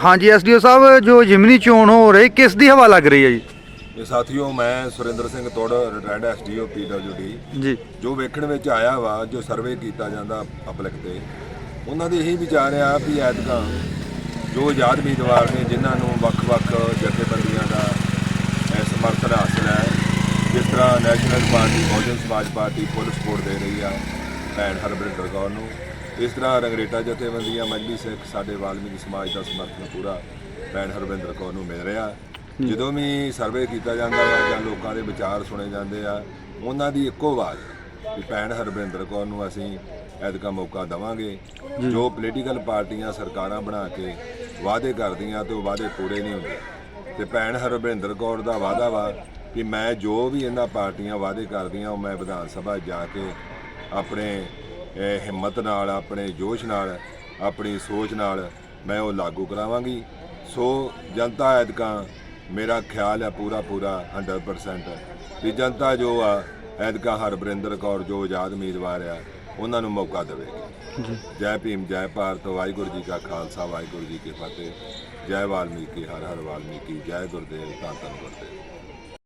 ਹਾਂਜੀ ਐਸਡੀਓ ਸਾਹਿਬ ਜੋ ਜਿਮਨੀ ਚੋਣ ਹੋ ਰਹੀ ਕਿਸ ਦੀ ਹਵਾ ਲੱਗ ਰਹੀ ਹੈ ਜੀ? ਇਹ ਸਾਥੀਓ ਮੈਂ ਸੁਰਿੰਦਰ ਸਿੰਘ ਤੋੜ ਰਿਟਾਇਰਡ ਐਸਡੀਓ ਪੀਡਬਲਯੂਡੀ ਜੀ। ਜੋ ਵੇਖਣ ਵਿੱਚ ਆਇਆ ਵਾ ਜੋ ਸਰਵੇ ਕੀਤਾ ਜਾਂਦਾ ਪਬਲਿਕ ਤੇ ਉਹਨਾਂ ਦੇ ਇਹੀ ਵਿਚਾਰ ਆ ਵੀ ਐਤਕਾਂ ਜੋ ਆਜ਼ਾਦ ਉਮੀਦਵਾਰ ਨੇ ਜਿਨ੍ਹਾਂ ਨੂੰ ਵੱਖ-ਵੱਖ ਜਥੇਬੰਦੀਆਂ ਦਾ ਸਮਰਥਨ ਹਾਸਲ ਹੈ ਜਿਸ ਤਰ੍ਹਾਂ ਨੈਸ਼ਨਲ ਪਾਰਟੀ ਬਹੁਜਨ ਸਮਾਜ ਪਾਰਟੀ ਫੁੱਲ ਸਪੋਰਟ ਦੇ ਰਹੀ ਆ ਭੈਣ ਹਰਬਿੰਦਰ ਕੌਰ ਨੂੰ। ਇਸ ਤਰ੍ਹਾਂ ਰੰਗਰੇਟਾ ਜਥੇਬੰਦੀਆਂ ਮਜਲੀ ਸਿੱਖ ਸਾਡੇ ਵਾਲਮੀਕੀ ਸਮਾਜ ਦਾ ਸਮਰਥਨ ਪੂਰਾ ਭੈਣ ਹਰਬਿੰਦਰ ਕੌਰ ਨੂੰ ਮਿਲ ਰਿਹਾ। ਜਦੋਂ ਵੀ ਸਰਵੇ ਕੀਤਾ ਜਾਂਦਾ ਵਾ ਜਾਂ ਲੋਕਾਂ ਦੇ ਵਿਚਾਰ ਸੁਣੇ ਜਾਂਦੇ ਆ ਉਹਨਾਂ ਦੀ ਇੱਕੋ ਆਵਾਜ਼ ਕਿ ਭੈਣ ਹਰਬਿੰਦਰ ਕੌਰ ਨੂੰ ਅਸੀਂ ਐਤਕਾ ਮੌਕਾ ਦਵਾਂਗੇ। ਜੋ ਪੋਲੀਟੀਕਲ ਪਾਰਟੀਆਂ ਸਰਕਾਰਾਂ ਬਣਾ ਕੇ ਵਾਅਦੇ ਕਰਦੀਆਂ ਤੇ ਉਹ ਵਾਅਦੇ ਪੂਰੇ ਨਹੀਂ ਹੁੰਦੇ। ਤੇ ਭੈਣ ਹਰਬਿੰਦਰ ਕੌਰ ਦਾ ਵਾਅਦਾ ਵਾ ਕਿ ਮੈਂ ਜੋ ਵੀ ਇਹਨਾਂ ਪਾਰਟੀਆਂ ਵਾਅਦੇ ਕਰਦੀਆਂ ਉਹ ਮੈਂ ਵਿਧਾਨ ਸਭਾ ਜਾ ਕੇ ਆਪਣੇ ਹਿੰਮਤ ਨਾਲ ਆਪਣੇ ਜੋਸ਼ ਨਾਲ ਆਪਣੀ ਸੋਚ ਨਾਲ ਮੈਂ ਉਹ ਲਾਗੂ ਕਰਾਵਾਂਗੀ। ਸੋ ਜਨਤਾ ਐਤਕਾਂ ਮੇਰਾ ਖਿਆਲ ਹੈ ਪੂਰਾ ਪੂਰਾ 100% ਵੀ ਜਨਤਾ ਜੋ ਆ ਐਤਕਾਂ ਹਰਬਰਿੰਦਰ ਕੌਰ ਜੋ ਆਜ਼ਾਦ ਉਮੀਦਵਾਰ ਆ ਉਹਨਾਂ ਨੂੰ ਮੌਕਾ ਦੇਵੇਗੀ ਜੀ। ਜੈ ਭੀਮ ਜੈ ਭਾਰਤ ਵਾਹਿਗੁਰੂ ਜੀ ਕਾ ਖਾਲਸਾ ਵਾਹਿਗੁਰੂ ਜੀ ਕੀ ਫਤਿਹ। ਜੈ ਵਾਲਮੀਕੀ ਹਰ ਹਰ ਵਾਲਮੀਕੀ ਜੈ ਗੁਰਦੇਵ ਧੰਨ ਧੰਨ ਗੁਰਦੇਵ।